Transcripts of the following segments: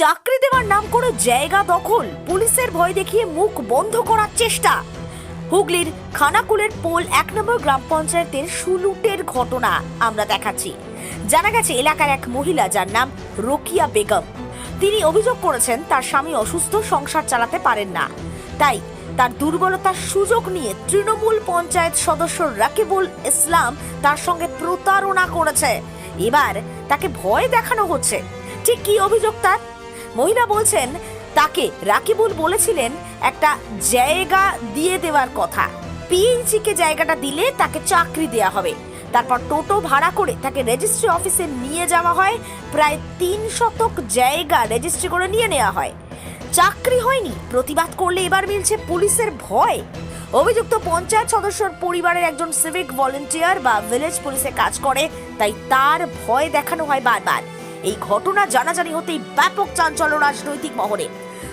চাকরি দেওয়ার নাম করে জায়গা দখল। পুলিশের ভয় দেখিয়ে মুখ বন্ধ করার চেষ্টা। হুগলির খানাকুলের পোল এক নম্বর গ্রাম পঞ্চায়েতের সুলুটের ঘটনা আমরা দেখাচ্ছি। জানা গেছে, এলাকার এক মহিলা যার নাম রোকিয়া বেগম। তিনি অভিযোগ করেছেন, তার স্বামী অসুস্থ, সংসার চালাতে পারেন না। তাই তার দুর্বলতার সুযোগ নিয়ে তৃণমূল পঞ্চায়েত সদস্য রাকিবুল ইসলাম তার সঙ্গে প্রতারণা করেছে। এবার তাকে ভয় দেখানো হচ্ছে। ঠিক কি অভিযোগ তার? মহিলা বলছেন, তাকে রাকিবুল বলেছিলেন একটা জায়গা দিয়ে দেওয়ার কথা। পিএইচি কে জায়গাটা দিলে তাকে চাকরি দেয়া হবে। তারপর টোটো ভাড়া করে তাকে রেজিস্ট্রি অফিসে নিয়ে যাওয়া হয়। প্রায় তিন শতক জায়গা রেজিস্ট্রি করে নিয়ে নেওয়া হয়। চাকরি হয়নি, প্রতিবাদ করলে এবার মিলছে পুলিশের ভয়। অভিযুক্ত পঞ্চায়েত সদস্যর পরিবারের একজন সিভিক ভলেন্টিয়ার বা ভিলেজ পুলিশে কাজ করে, তাই তার ভয় দেখানো হয় বারবার। এই ঘটনা জানাজানি হতেই ব্যাপক চাঞ্চল্য রাজনৈতিক মহলে।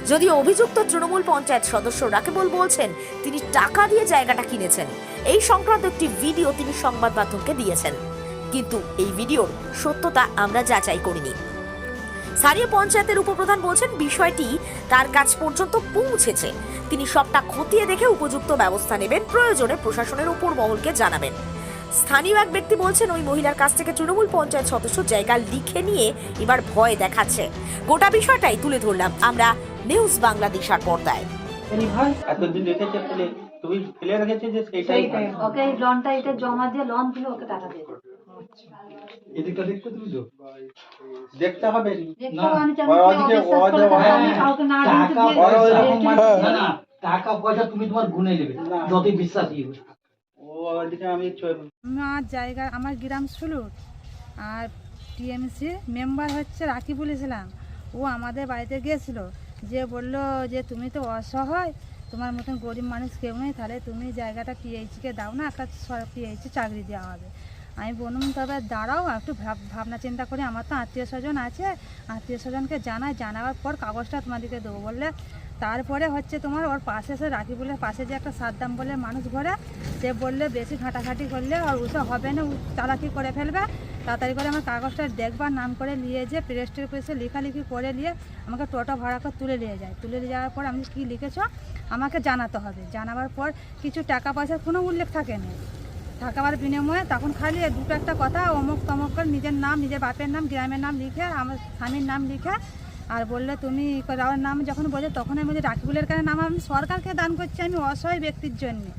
যদিও অভিযুক্ত তৃণমূল পঞ্চায়েত সদস্য রাকেবুল বলছেন, তিনি টাকা দিয়ে জায়গাটা কিনেছেন। এই সংক্রান্ত একটি ভিডিও তিনি সংবাদ মাধ্যমকে দিয়েছেন। কিন্তু এই ভিডিওর সত্যতা আমরা যাচাই করিনি। স্থানীয় পঞ্চায়েতের উপপ্রধান বলছেন, বিষয়টি তার কাছ পর্যন্ত পৌঁছেছে। তিনি সবটা খতিয়ে দেখে উপযুক্ত ব্যবস্থা নেবেন, প্রয়োজনে প্রশাসনের উপর মহলকে জানাবেন। স্থানীয় এক ব্যক্তি বলছেন ওই মহিলার কাছ থেকে তৃণমূল পঞ্চায়েত সদস্য জায়গা লিখে নিয়ে এবার ভয় দেখাচ্ছে। গোটা বিষয়টাই তুলে ধরলাম আমরা নিউজ বাংলাদেশার পর্দায়। এতদিন রেখেছে ফেলে তুমি ফেলে রেখেছে যে সেইটাই। সেইটাই ওকে লোনটা এটা জমা দিয়ে লোন দিলে ওকে টাকা দেবে। এদিকটা দেখতে তুমি তো? দেখতে হবে। না, ওদিকে- ওরা যে- আমি কাউকে না টাকা পয়সা তুমি তোমার গুনে নেবে। যতই বিশ্বাসী আমার জায়গা, আমার গ্রাম সুলুট আর টিএমসি মেম্বার হচ্ছে রাকিবুল ইসলাম। ও আমাদের বাড়িতে গিয়েছিল। যে বলল যে, তুমি তো অসহায়, তোমার মতন গরিব মানুষ কেউ নেই, তাহলে তুমি জায়গাটা পিএইচকে দাও না, একটা পিএইচি চাকরি দেওয়া হবে। আমি বলুন তবে দাঁড়াও একটু ভাব- ভাবনা চিন্তা করে। আমার তো আত্মীয় স্বজন আছে, আত্মীয় স্বজনকে জানাই, জানাবার পর কাগজটা তোমাদেরকে দেবো বললে তারপরে হচ্ছে তোমার ওর পাশে সে রাখি বলে, পাশে যে একটা সাদ্দাম বলে মানুষ ঘরে, সে বললে বেশি ঘাটাঘাটি করলে আর ওসব হবে না চালাকি করে ফেলবে। তাড়াতাড়ি করে আমার কাগজটা দেখবার, নাম করে নিয়ে যে প্রেস্টের পেসে লেখালেখি করে নিয়ে আমাকে টোটো ভাড়া করে তুলে নিয়ে যায়। তুলে নিয়ে যাওয়ার পর আমি কী লিখেছ? আমাকে জানাতে হবে। জানাবার পর কিছু টাকা পয়সার কোনো উল্লেখ থাকে না। থাকাবার বিনিময়ে তখন খালি দুটো একটা কথা, অমুক তমুক করে নিজের নাম, নিজের বাপের নাম, গ্রামের নাম লিখে, আমার স্বামীর নাম লিখে আর বললে তুমি আমার নাম যখন বলে তখন আমি বলি রাকিবুলের কাছে নাম আমি সরকারকে দান করছি, আমি অসহায় ব্যক্তির জন্যে।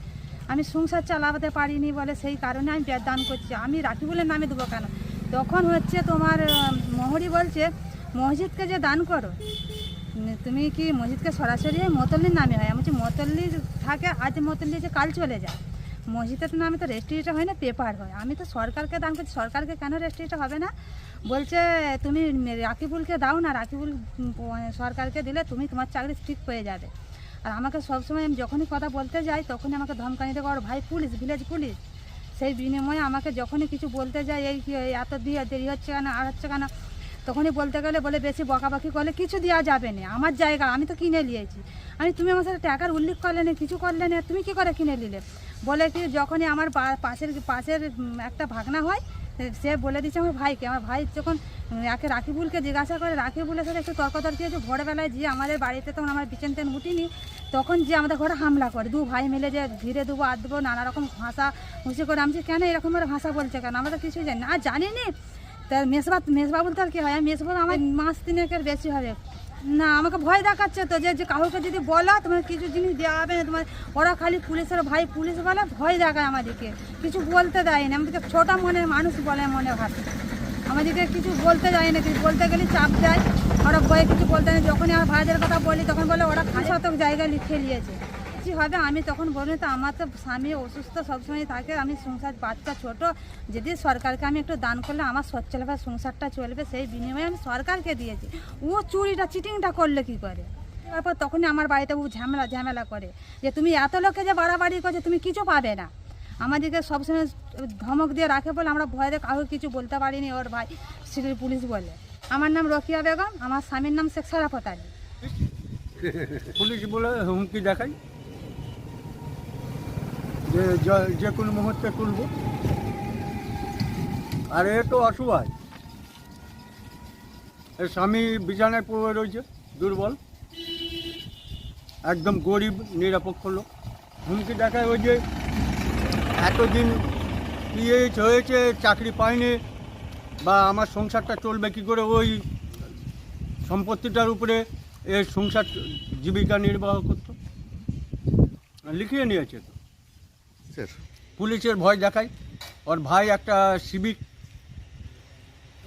আমি সংসার চালাতে পারিনি বলে সেই কারণে আমি দান করছি। আমি রাকিবুলের নামে দেবো কেন? তখন হচ্ছে তোমার মহরি বলছে, মসজিদকে যে দান করো, তুমি কি মসজিদকে সরাসরি মতল্লির নামে হয়? আমি বলছি মতল্লি থাকে, আজ মতল্লি যে কাল চলে যায়। মসজিদের নামে তো রেজিস্ট্রিটা হয় না পেপার হয়। আমি তো সরকারকে দান করছি, সরকারকে কেন রেজিস্ট্রিটা হবে না? বলছে, তুমি রাকিবুলকে দাও না, রাকিবুল সরকারকে দিলে তুমি তোমার চাকরি ঠিক পেয়ে যাবে। আর আমাকে সবসময় আমি যখনই কথা বলতে যাই, তখনই আমাকে ধমকানি দেবো আর ভাই পুলিশ, ভিলেজ পুলিশ। সেই বিনিময়ে আমাকে যখনই কিছু বলতে যাই এই এত দিয়ে দেরি হচ্ছে কেন, আর হচ্ছে কেন তখনই বলতে গেলে বলে বেশি বকাবকি করলে কিছু দেওয়া যাবে না। আমার জায়গা, আমি তো কিনে নিয়েছি। আমি তুমি আমার সাথে টাকার উল্লেখ করলে না, কিছু করলে না, তুমি কি করে কিনে নিলে? বলে কি যখনই আমার পাশের পাশের একটা ভাগনা হয়, সে বলে দিচ্ছে আমার ভাইকে। আমার ভাই যখন একে রাকিবুলকে জিজ্ঞাসা করে, রাকিবুলের সাথে একটু তর্কতর্কি হয়েছে ভোরবেলায় যে আমাদের বাড়িতে তখন আমার বিচেন তেন উঠিনি, তখন যে আমাদের ঘরে হামলা করে, দু ভাই মিলে যে ধীরে দেবো আর দেবো নানা রকম ভাষা হুঁচি করে, আমি কেন এরকম ভাষা বলছে কেন? আমরা তো কিছুই জানি না। আর জানি নি তা মেসবা মেসবাবুল তার কি হয়? মেসবাবু আমার মাস তিনেকের বেশি হবে। না, আমাকে ভয় দেখাচ্ছে তো যে কাউকে যদি বলো, তোমার কিছু জিনিস দেওয়া হবে না, তোমার ওরা খালি পুলিশের ভাই, পুলিশ বলে, ভয় দেখায় আমাদেরকে। কিছু বলতে দেয় না। আমাদেরকে ছোটা মনের মানুষ বলে মনে ভাবে আমাদেরকে কিছু বলতে যায় না, কিছু বলতে গেলে চাপ দেয়। ওরা ভয়ে কিছু বলতে না। যখনই আমার ভাইদের কথা বলি, তখন বলে, ওরা শতক জায়গা লিখে নিয়েছে। কি হবে। আমি তখন বলি তো আমার তো স্বামী অসুস্থ, সবসময় থাকে, আমি সংসার, বাচ্চা ছোট। যদি সরকারকে আমি একটু দান করলে আমার সচ্ছলভাবে সংসারটা চলবে, সেই বিনিময়ে আমি সরকারকে দিয়েছি। ও চুরিটা, চিটিংটা করলে কি করে? তারপর তখনই আমার বাড়িতে ও ঝামেলা ঝামেলা করে যে, তুমি এত লোকে যে বাড়াবাড়ি করছে, তুমি কিছু পাবে না। আমাদেরকে সবসময় ধমক দিয়ে রাখে বলে আমরা ভয় ভয়ে কাউকে কিছু বলতে পারিনি ওর ভাই, সিভিল পুলিশ বলে। আমার নাম রকিয়া বেগম, আমার স্বামীর নাম শেখ সারাফত আলী। পুলিশ বলে হুমকি দেখাই। যে যে কোনো মুহূর্তে তুলব আর এ তো অসহায় এর স্বামী বিছানায় পড়ে রয়েছে, দুর্বল। একদম গরিব, নিরপেক্ষ লোক। হুমকি দেখায় ওই যে এতদিন পিএইচ হয়েছে, চাকরি পায়নি, বা আমার সংসারটা চলবে কি করে? ওই সম্পত্তিটার উপরে এর সংসার জীবিকা নির্বাহ করতো। লিখিয়ে নিয়েছে তো। স্যার পুলিশের ভয় দেখায়। ওর ভাই একটা সিভিক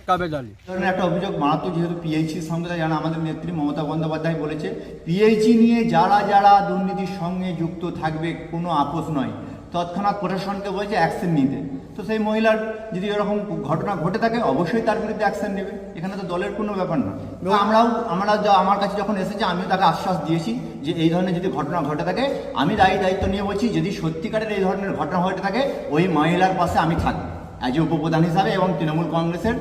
কাবেদ আলী একটা অভিযোগ মারাত্মক যেহেতু পিএইচির সঙ্গে জানা আমাদের নেত্রী মমতা বন্দ্যোপাধ্যায় বলেছে পিএইচি নিয়ে যারা যারা দুর্নীতির সঙ্গে যুক্ত থাকবে কোনো আপোষ নয়। তৎক্ষণাৎ প্রশাসনকে বলেছে অ্যাকশন নিতে। তো সেই মহিলার যদি এরকম ঘটনা ঘটে থাকে অবশ্যই তার বিরুদ্ধে অ্যাকশন নেবে। এখানে তো দলের কোনো ব্যাপার না। এবং আমরাও আমরা আমার কাছে যখন এসেছে আমিও তাকে আশ্বাস দিয়েছি যে এই ধরনের যদি ঘটনা ঘটে থাকে আমি দায়ী দায়িত্ব নিয়ে বলছি যদি সত্যিকারের এই ধরনের ঘটনা ঘটে থাকে ওই মহিলার পাশে আমি থাকব। অ্যাজ এ উপপ্রধান হিসাবে এবং তৃণমূল কংগ্রেসের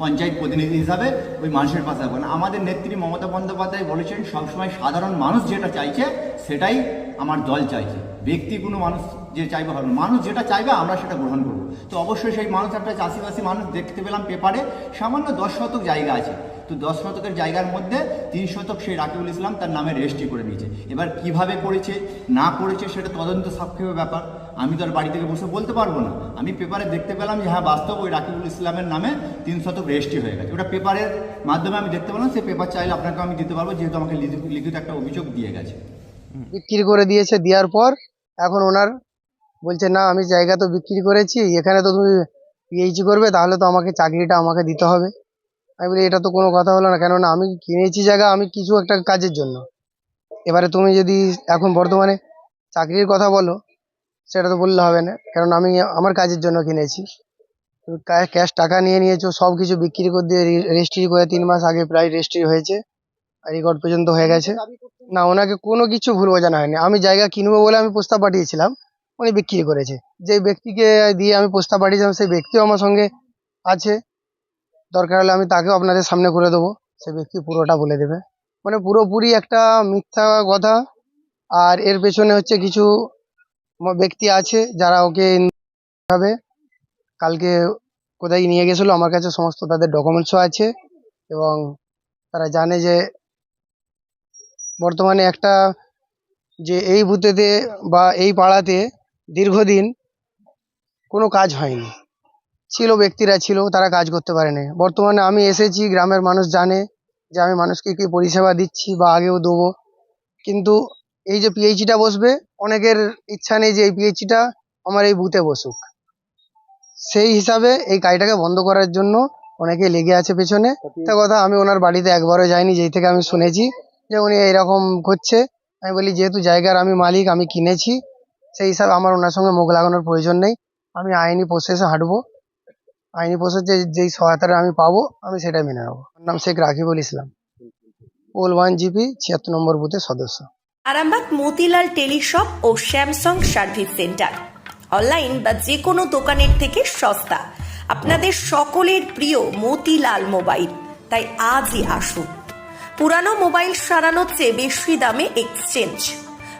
পঞ্চায়েত প্রতিনিধি হিসাবে ওই মানুষের পাশে থাকবেন আমাদের নেত্রী মমতা বন্দ্যোপাধ্যায় বলেছেন সবসময় সাধারণ মানুষ যেটা চাইছে সেটাই আমার দল চাইছে। ব্যক্তি কোনো মানুষ যে চাইবে হবে মানুষ যেটা চাইবে আমরা সেটা গ্রহণ করব তো অবশ্যই সেই মানুষ একটা চাষিবাসী মানুষ দেখতে পেলাম পেপারে সামান্য দশ শতক জায়গা আছে তো দশ শতকের জায়গার মধ্যে তিন শতক সেই রাকিবুল ইসলাম তার নামে রেজিস্ট্রি করে নিয়েছে এবার কীভাবে করেছে না করেছে সেটা তদন্ত সাপেক্ষ ব্যাপার আমি তো আর বাড়ি থেকে বসে বলতে পারব না আমি পেপারে দেখতে পেলাম যে হ্যাঁ বাস্তব ওই রাকিবুল ইসলামের নামে তিন শতক রেজিস্ট্রি হয়ে গেছে ওটা পেপারের মাধ্যমে আমি দেখতে পেলাম সেই পেপার চাইলে আপনাকে আমি দিতে পারব যেহেতু আমাকে লিখিত একটা অভিযোগ দিয়ে গেছে বিক্রি করে দিয়েছে দেওয়ার পর এখন ওনার বলছে, না, আমি জায়গা তো বিক্রি করেছি, এখানে তো তুমি পিএইচি করবে, তাহলে তো আমাকে চাকরিটা আমাকে দিতে হবে। আমি বলি, এটা তো কোনো কথা হলো না, কেননা আমি কিনেছি জায়গা, আমি কিছু একটা কাজের জন্য। এবারে তুমি যদি এখন বর্তমানে চাকরির কথা বলো, সেটা তো বললে হবে না কারণ আমি আমার কাজের জন্য কিনেছি। তুমি ক্যাশ টাকা নিয়ে নিয়েছো, সব কিছু বিক্রি করে দিয়ে রেজিস্ট্রি করে তিন মাস আগে প্রায় রেজিস্ট্রি হয়েছে রেকর্ড পর্যন্ত হয়ে গেছে। না, ওনাকে কোনো কিছু ভুল বোঝানো হয়নি। আমি জায়গা কিনবো বলে আমি প্রস্তাব পাঠিয়েছিলাম উনি বিক্রি করেছে। যে ব্যক্তিকে দিয়ে আমি প্রস্তাব পাঠিয়েছিলাম, সেই ব্যক্তিও আমার সঙ্গে আছে। দরকার হলে আমি তাকেও আপনাদের সামনে করে দেবো। সে ব্যক্তি পুরোটা বলে দেবে। মানে পুরোপুরি একটা মিথ্যা কথা। আর এর পেছনে হচ্ছে কিছু ব্যক্তি আছে যারা ওকে ভাবে। কালকে কোথায় নিয়ে গেছিল, আমার কাছে সমস্ত তাদের ডকুমেন্টসও আছে। এবং তারা জানে যে বর্তমানে একটা যে এই বুথেতে বা এই পাড়াতে দীর্ঘদিন কোনো কাজ হয়নি। ছিল, ব্যক্তিরা ছিল, তারা কাজ করতে পারেনি। বর্তমানে আমি এসেছি, গ্রামের মানুষ জানে যে আমি মানুষকে কী পরিষেবা দিচ্ছি বা আগেও দেবো। কিন্তু এই যে পিএইচিটা বসবে, অনেকের ইচ্ছা নেই যে এই পিএইচিটা আমার এই বুথে বসুক। সেই হিসাবে এই কাজটাকে বন্ধ করার জন্য অনেকে লেগে আছে পেছনে। একটা কথা, আমি ওনার বাড়িতে একবারও যাইনি, যেই থেকে আমি শুনেছি যে উনি এরকম করছে। আমি বলি, যেহেতু জায়গার আমি মালিক, আমি কিনেছি সেই হিসাবে আমার ওনার সঙ্গে মুখ লাগানোর প্রয়োজন নেই। আমি আইনি প্রসেসে হাঁটবো। আইনি প্রসেস যে, যেই সহায়তাটা আমি পাবো, আমি সেটাই মেনে নেব। আমার নাম শেখ রাকিবুল ইসলাম। ওল ওয়ান জিপি, ছিয়াত্তর নম্বর বুথের সদস্য। আরামবাগ, মতিলাল টেলিশপ ও স্যামসাং সার্ভিস সেন্টার। অনলাইন বা যে কোনো দোকানের থেকে সস্তা। আপনাদের সকলের প্রিয় মতিলাল মোবাইল। তাই আজই আসুন। পুরানো মোবাইল সারানোর চেয়ে বেশি দামে এক্সচেঞ্জ।